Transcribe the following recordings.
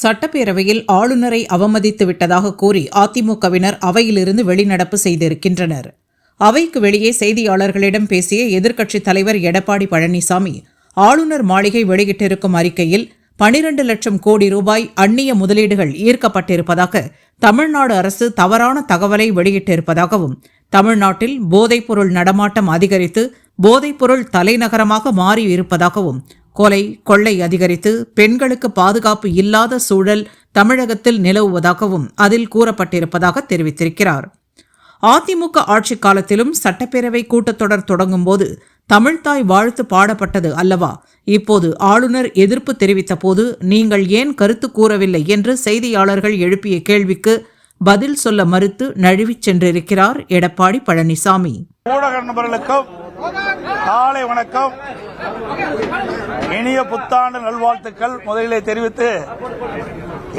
சட்டப்பேரவையில் ஆளுநரை அவமதித்து விட்டதாக கூறி அதிமுகவினர் அவையிலிருந்து வெளிநடப்பு செய்திருக்கின்றனர். அவைக்கு வெளியே செய்தியாளர்களிடம் பேசிய எதிர்க்கட்சித் தலைவர் எடப்பாடி பழனிசாமி ஆளுநர் மாளிகை வெளியிட்டிருக்கும் அறிக்கையில் பனிரண்டு லட்சம் கோடி ரூபாய் அந்நிய முதலீடுகள் ஈர்க்கப்பட்டிருப்பதாக தமிழ்நாடு அரசு தவறான தகவலை வெளியிட்டிருப்பதாகவும் தமிழ்நாட்டில் போதைப்பொருள் நடமாட்டம் அதிகரித்து போதைப்பொருள் தலைநகரமாக மாறியிருப்பதாகவும் கொலை கொள்ளை அதிகரித்து பெண்களுக்கு பாதுகாப்பு இல்லாத சூழல் தமிழகத்தில் நிலவுவதாகவும் அதில் கூறப்பட்டிருப்பதாக தெரிவித்திருக்கிறார். அதிமுக ஆட்சிக் காலத்திலும் சட்டப்பேரவை கூட்டத்தொடர் தொடங்கும்போது தமிழ்தாய் வாழ்த்து பாடப்பட்டது அல்லவா? இப்போது ஆளுநர் எதிர்ப்பு தெரிவித்தபோது நீங்கள் ஏன் கருத்து கூறவில்லை என்று செய்தியாளர்கள் எழுப்பிய கேள்விக்கு பதில் சொல்ல மறுத்து நழுவிச் சென்றிருக்கிறார் எடப்பாடி பழனிசாமி. ஊடக காலை வணக்கம். இனிய புத்தாண்டு நல்வாழ்த்துக்கள். முதலிலே தெரிவித்து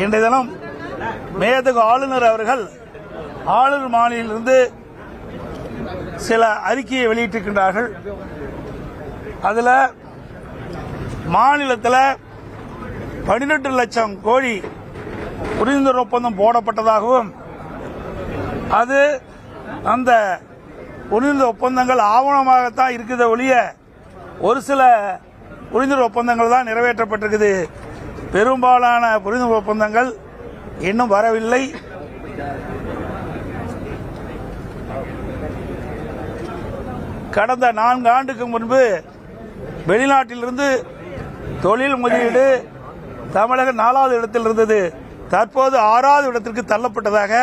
இன்றைய தினம் மேதகு ஆளுநர் அவர்கள் ஆளுநர் மாநிலிருந்து சில அறிக்கையை வெளியிட்டிருக்கின்றார்கள். அதில் மாநிலத்தில் பன்னிரெண்டு லட்சம் கோடி புரிந்துணர்வு ஒப்பந்தம் போடப்பட்டதாகவும் அது அந்த புரிந்துணர்வு ஒப்பந்தங்கள் ஆவணமாகத்தான் இருக்குத ஒழிய ஒரு சில புரிந்துணர்வு ஒப்பந்தங்கள் தான் நிறைவேற்றப்பட்டிருக்குது. பெரும்பாலான புரிந்துணர்வு ஒப்பந்தங்கள் இன்னும் வரவில்லை. கடந்த நான்கு ஆண்டுக்கு முன்பு வெளிநாட்டிலிருந்து தொழில் முதலீடு தமிழகம் நாலாவது இடத்தில் இருந்தது. தற்போது ஆறாவது இடத்திற்கு தள்ளப்பட்டதாக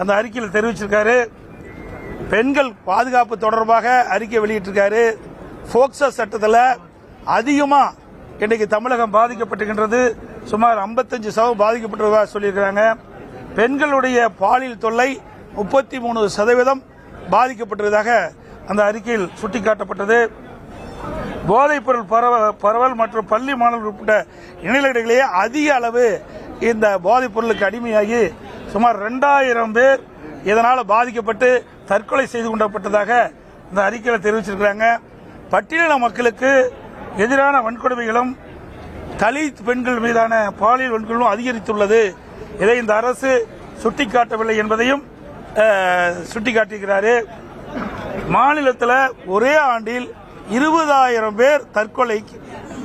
அந்த அறிக்கையில் தெரிவிச்சிருக்காரு. பெண்கள் பாதுகாப்பு தொடர்பாக அறிக்கை வெளியிட்டிருக்காரு. போக்சோ சட்டத்தில் அதிகமாக இன்றைக்கு தமிழகம் பாதிக்கப்பட்டுகின்றது சுமார் 55 சதவீதம் பாதிக்கப்பட்டதாக சொல்லியிருக்கிறாங்க. பெண்களுடைய பாலியல் தொல்லை முப்பத்தி மூணு சதவீதம் பாதிக்கப்பட்டதாக அந்த அறிக்கையில் சுட்டிக்காட்டப்பட்டது. போதைப்பொருள் பரவ- பரவல் மற்றும் பள்ளி மாணவர்கள் உட்பட்ட இணையர்களிடையே அதிக அளவு இந்த போதைப்பொருளுக்கு அடிமையாகி சுமார் ரெண்டாயிரம் பேர் இதனால் பாதிக்கப்பட்டு தற்கொலை செய்து கொண்டப்பட்டதாக இந்த அறிக்கையில் தெரிவிச்சிருக்கிறாங்க. பட்டியலின மக்களுக்கு எதிரான வன்கொடுமைகளும் தலித் பெண்கள் மீதான பாலியல் வன்கொடுமைகளும் அதிகரித்துள்ளது. இதை இந்த அரசு சுட்டிக்காட்டவில்லை என்பதையும் சுட்டிக்காட்டியிருக்கிறாரு. மாநிலத்தில் ஒரே ஆண்டில் இருபதாயிரம் பேர் தற்கொலைக்கு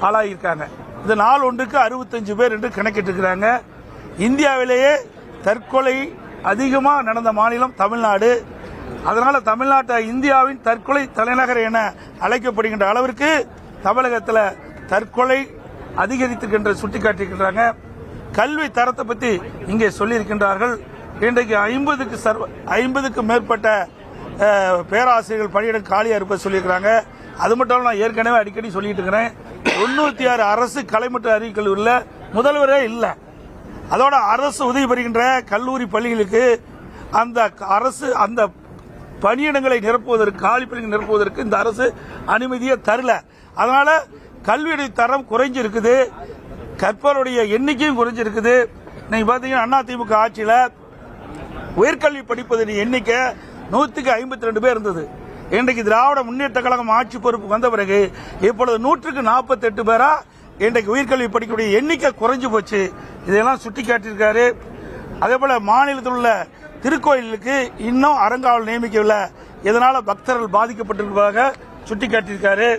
ஆளாகியிருக்காங்க. இது நாள் ஒன்றுக்கு அறுபத்தஞ்சு பேர் என்று கணக்கிட்டிருக்கிறாங்க. இந்தியாவிலேயே தற்கொலை அதிகமாக நடந்த மாநிலம் தமிழ்நாடு. அதனால தமிழ்நாட்டை இந்தியாவின் தற்கொலை தலைநகர் என அழைக்கப்படுகின்ற அளவிற்கு தமிழகத்தில் தற்கொலை அதிகரித்திருக்கின்ற சுட்டிக்காட்டியிருக்கின்றாங்க கல்வி தரத்தை பற்றி இங்கே சொல்லியிருக்கின்றார்கள். இன்றைக்கு ஐம்பதுக்கு சர்வ ஐம்பதுக்கு மேற்பட்ட பேராசிரியர்கள் பணியிடம் காலியாக இருப்ப சொல்லியிருக்கிறாங்க. அது மட்டும் நான் ஏற்கனவே அடிக்கடி சொல்லிட்டு இருக்கிறேன். தொண்ணூற்றி ஆறு அரசு கலைமற்ற அறிவிக்கல் கல்லூரியில் முதல்வரே இல்லை. அதோட அரசு உதவி பெறுகின்ற கல்லூரி பள்ளிகளுக்கு அந்த அரசு அந்த பணியிடங்களை நிரப்புவதற்கு காலி பணிகள் நிரப்புவதற்கு இந்த அரசு அனுமதியை தரல. அதனால கல்வியுடைய தரம் குறைஞ்சிருக்குது. கற்பருடைய எண்ணிக்கையும் குறைஞ்சிருக்குது. நீங்க பாத்தீங்கன்னா அதிமுக ஆட்சியில் உயர்கல்வி படிப்பதன் எண்ணிக்கை நூற்றுக்கு ஐம்பத்தி ரெண்டு பேர் இருந்தது. இன்றைக்கு திராவிட முன்னேற்ற கழகம் ஆட்சி பொறுப்பு வந்த பிறகு இப்பொழுது நூற்றுக்கு நாற்பத்தி எட்டு பேரா இன்றைக்கு உயர்கல்வி படிக்கக்கூடிய எண்ணிக்கை குறைஞ்சு போச்சு. இதையெல்லாம் சுட்டி காட்டியிருக்காரு. அதே போல மாநிலத்தில் உள்ள திருக்கோயிலுக்கு இன்னும் அறங்காவல் நியமிக்கவில்லை. இதனால பக்தர்கள் பாதிக்கப்பட்டிருப்பதாக சுட்டி காட்டியிருக்காரு.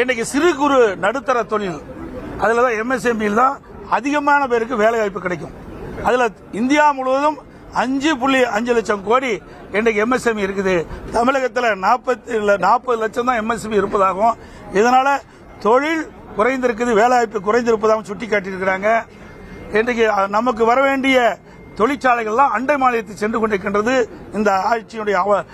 இன்னைக்கு சிறு குறு நடுத்தர தொழில். அதில் தான் எம்எஸ்எம்இல தான் அதிகமான பேருக்கு வேலை வாய்ப்பு கிடைக்கும். அதில் இந்தியா முழுவதும் அஞ்சு புள்ளி அஞ்சு லட்சம் கோடி இன்றைக்கு எம்எஸ்எம்இ இருக்குது. தமிழகத்தில் நாற்பத்தி நாற்பது லட்சம் தான் எம்எஸ்எம்இ இருப்பதாகவும் இதனால தொழில் குறைந்திருக்குது வேலைவாய்ப்பு குறைந்திருப்பதாகவும் சுட்டி காட்டியிருக்கிறாங்க இன்றைக்கு நமக்கு வர வேண்டிய தொழிற்சாலைகள்லாம் அண்டை மாநிலத்தில் சென்று கொண்டிருக்கின்றது. இந்த ஆட்சியினுடைய அவ-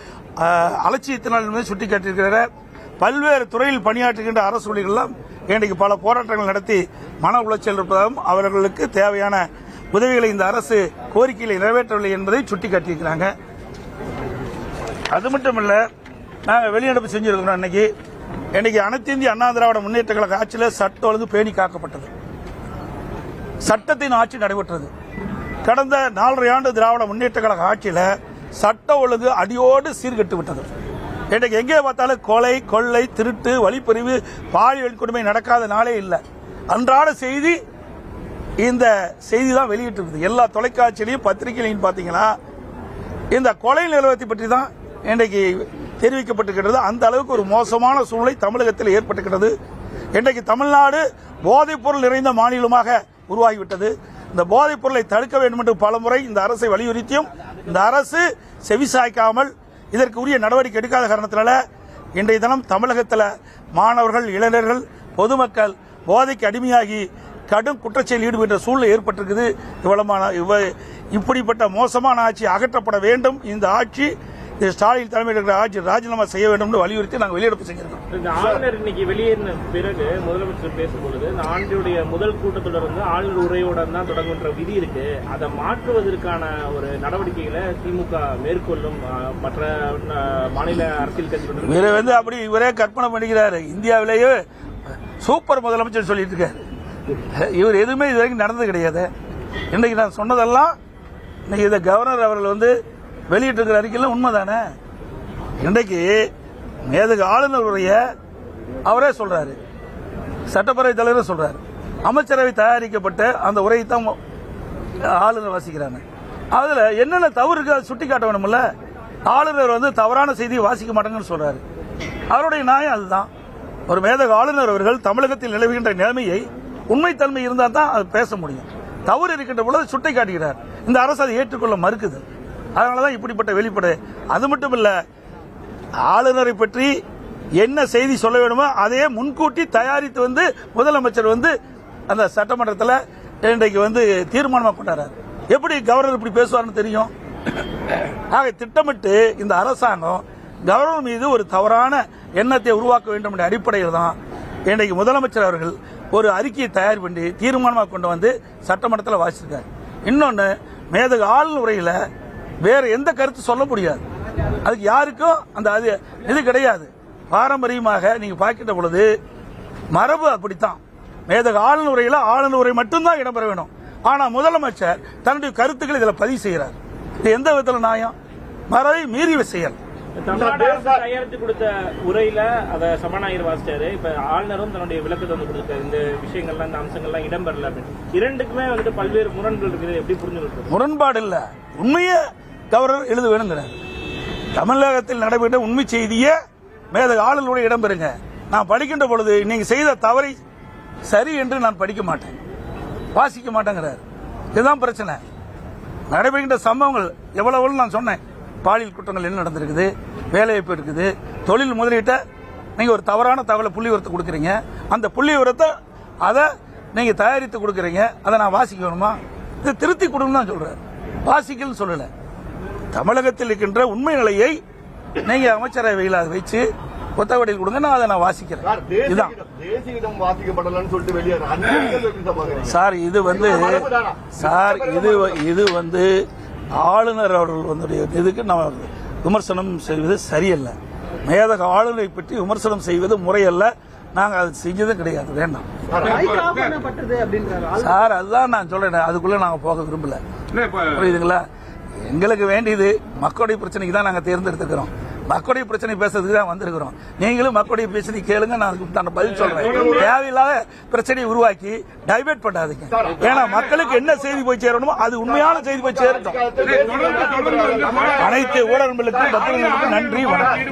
அலட்சியத்தினால் என்பதை சுட்டிக்காட்டியிருக்கிறார் பல்வேறு துறையில் பணியாற்றுகின்ற அரசு ஊழியர்கள்லாம் இன்றைக்கு பல போராட்டங்கள் நடத்தி மன உளைச்சல் இருப்பதாகவும் அவர்களுக்கு தேவையான உதவிகளை இந்த அரசு கோரிக்கைகளை நிறைவேற்றவில்லை என்பதை சுட்டிக்காட்டியிருக்கிறாங்க. அது மட்டும் இல்லை நாங்கள் வெளிநடப்பு செஞ்சிருக்கிறோம் இன்னைக்கு இன்னைக்கு அனைத்து இந்திய அண்ணா திராவிட முன்னேற்ற கழக ஆட்சியில் சட்ட ஒழுங்கு பேணி காக்கப்பட்டது. சட்டத்தின் ஆட்சி நடைபெற்றது. கடந்த நாலரை ஆண்டு திராவிட முன்னேற்ற கழக ஆட்சியில் சட்ட ஒழுங்கு அடியோடு சீர்கெட்டு விட்டது. இன்றைக்கு எங்கே பார்த்தாலும் கொலை கொள்ளை திருட்டு வழிப்பறிவு பாலியல் கொடுமை நடக்காத நாளே இல்லை. அன்றாட செய்தி இந்த செய்தி தான் வெளியிட்டுருக்குது எல்லா தொலைக்காட்சியிலையும் பத்திரிகையிலையும் பார்த்தீங்கன்னா இந்த கொலை நிலவரத்தை பற்றி தான் இன்றைக்கு தெரிவிக்கப்பட்டிருக்கிறது. அந்த அளவுக்கு ஒரு மோசமான சூழ்நிலை தமிழகத்தில் ஏற்பட்டுகிறது இன்றைக்கு தமிழ்நாடு போதைப்பொருள் நிறைந்த மாநிலமாக உருவாகிவிட்டது. இந்த போதைப் பொருளை தடுக்க வேண்டும் என்று பலமுறை இந்த அரசை வலியுறுத்தியும் இந்த அரசு செவிசாய்க்காமல் இதற்கு உரிய நடவடிக்கை எடுக்காத காரணத்தினால இன்றைய தினம் தமிழகத்தில் மாணவர்கள் இளைஞர்கள் பொதுமக்கள் போதைக்கு அடிமையாகி கடும் குற்றச்செயல் ஈடுபட்ட சூழ்நிலை ஏற்பட்டிருக்குது. இவ்வளமான இவ இப்படிப்பட்ட மோசமான ஆட்சி அகற்றப்பட வேண்டும். இந்த ஆட்சி இந்த ஸ்டாலின் தலைமையில் இருக்கிற ஆட்சி ராஜினாமா செய்ய வேண்டும் என்று வலியுறுத்தி நாங்கள் வெளியெடுப்பு செஞ்சிருக்கோம். இந்த ஆளுநர் இன்னைக்கு வெளியேறின பிறகு முதலமைச்சர் பேசும்பொழுது இந்த ஆண்டுடைய முதல் கூட்டத்தொடர் வந்து ஆளுநர் உரையோட தான் தொடங்குன்ற விதி இருக்கு. அதை மாற்றுவதற்கான ஒரு நடவடிக்கைகளை திமுக மேற்கொள்ளும் மற்ற மாநில அரசியல் கட்சிகளுடன் இவரை வந்து அப்படி இவரே கற்பனை பண்ணிக்கிறாரு. இந்தியாவிலேயே சூப்பர் முதலமைச்சர் சொல்லிட்டு இருக்காரு. இவர் எதுவுமே இது வரைக்கும் நடந்தது கிடையாது. இன்னைக்கு நான் சொன்னதெல்லாம் இன்னைக்கு இதை கவர்னர் அவர்கள் வந்து வெளியிட்டிருக்கிற அறிக்கையில் உண்மைதானே? இன்றைக்கு மேதகு ஆளுநருடைய அவரே சொல்றாரு. சட்டப்பேரவை தலைவர் சொல்றாரு. அமைச்சரவை தயாரிக்கப்பட்ட அந்த உரையை தான் ஆளுநர் வாசிக்கிறாங்க. அதுல என்னென்ன தவறு இருக்கு அதை சுட்டி காட்ட வேணும்ல ஆளுநர் வந்து தவறான செய்தியை வாசிக்க மாட்டாங்கன்னு சொல்றாரு. அவருடைய நியாயம் அதுதான். ஒரு மேதக ஆளுநர் அவர்கள் தமிழகத்தில் நிலவுகின்ற நிலைமையை உண்மைத்தன்மை இருந்தால் தான் அது பேச முடியும். தவறு இருக்கின்ற பொழுது சுட்டை காட்டுகிறார். இந்த அரசு அதை ஏற்றுக்கொள்ள மறுக்குது. அதனாலதான் இப்படிப்பட்ட வெளிப்படை. அது மட்டும் இல்லை ஆளுநரை பற்றி என்ன செய்தி சொல்ல வேண்டுமோ அதையே முன்கூட்டி தயாரித்து வந்து முதலமைச்சர் வந்து அந்த சட்டமன்றத்தில் இன்றைக்கு வந்து தீர்மானமாக கொண்டாடுறார். எப்படி கவர்னர் இப்படி பேசுவார்னு தெரியும்? ஆக திட்டமிட்டு இந்த அரசாங்கம் கவர்னர் மீது ஒரு தவறான எண்ணத்தை உருவாக்க வேண்டும் என்ற அடிப்படையில் தான் இன்றைக்கு முதலமைச்சர் அவர்கள் ஒரு அறிக்கையை தயார் பண்ணி தீர்மானமாக கொண்டு வந்து சட்டமன்றத்தில் வாசிச்சிருக்காரு. இன்னொன்று மேதகு ஆளுநர் உரையில் வேற எந்த கருத்து சொல்ல முடியாது. அதுக்கு யாருக்கும் அந்த அது இது கிடையாது. பாரம்பரியமாக நீங்கள் பார்க்கின்ற பொழுது மரபு அப்படித்தான். மேதக ஆளுநர் உரையில் ஆளுநர் உரை மட்டும்தான் இடம்பெற வேணும். ஆனால் முதலமைச்சர் தன்னுடைய கருத்துக்களை இதில் பதிவு செய்கிறார். இது எந்த விதத்தில் நியாயம்? மரபை மீறி செயல். தமிழ்நாடு அரசு தயாரித்து கொடுத்த உரையில அதை சபாநாயகர் வாசிச்சாரு. இப்ப ஆளுநரும் தன்னுடைய விளக்கத்தை வந்து கொடுத்தாரு இந்த விஷயங்கள்லாம் இந்த அம்சங்கள்லாம் இடம்பெறல அப்படின்னு. இரண்டுக்குமே வந்துட்டு பல்வேறு முரண்கள் இருக்குது. எப்படி புரிஞ்சுக்கிட்டு முரண்பாடு இல்ல. உண்மையை கவர்னர் எழுத வேணுங்கிறார் தமிழகத்தில் நடைபெற்ற உண்மை செய்தியை மேலே ஆளுநருடைய இடம்பெறுங்க நான் படிக்கின்ற பொழுது நீங்க செய்த தவறை சரி என்று நான் படிக்க மாட்டேன். வாசிக்க மாட்டேங்கிறார். இதுதான் பிரச்சனை. நடைபெறுகின்ற சம்பவங்கள் எவ்வளவு நான் சொன்னேன். பாலியல் குற்றங்கள் என்ன நடந்திருக்குது? வேலைவாய்ப்பு இருக்குது தொழில் முதலீட்டை நீங்க ஒரு தவறான தகவலை புள்ளி உரத்தை கொடுக்குறீங்க. அந்த புள்ளி உரத்தை அதை நீங்க தயாரித்து கொடுக்குறீங்க. அதை நான் வாசிக்க வேணுமா இதை திருத்தி கொடுன்னு தான் சொல்றேன் வாசிக்கலன்னு சொல்லல. தமிழகத்தில் இருக்கின்ற உண்மை நிலையை நீங்க அமைச்சரவையில் அதை வச்சு கொத்தவடையில் கொடுங்க. நான் அதை நான் வாசிக்கிறேன். இதுதான். சார் இது வந்து? சார் இது இது வந்து ஆளுநர் அவர்கள் வந்து இதுக்கு நம்ம விமர்சனம் செய்வது சரியல்ல. மேதக ஆளுநரை பற்றி விமர்சனம் செய்வது முறையல்ல. நாங்க அது செஞ்சதும் கிடையாது. வேண்டாம். சார் அதுதான் நான் சொல்றேன். அதுக்குள்ள நாங்க போக விரும்பல. புரியுதுங்களா? எங்களுக்கு வேண்டியது மக்களுடைய பிரச்சனைக்கு தான் நாங்க தேர்ந்தெடுத்துக்கிறோம் மக்களுடைய பிரச்சனை பேசுறதுக்கு தான் வந்திருக்கிறோம். நீங்களும் மக்களுடைய பிரச்சனை கேளுங்க நான் அதுக்கு நான் பதில் சொல்றேன். தேவையில்லாத பிரச்சனையை உருவாக்கி டைவர்ட் பண்ணாதீங்க. ஏன்னா மக்களுக்கு என்ன செய்தி போய் சேரணுமோ அது உண்மையான செய்தி போய் சேரட்டும். அனைத்து ஊடகங்களுக்கும் பத்திரிகைகளுக்கும் நன்றி வணக்கம்.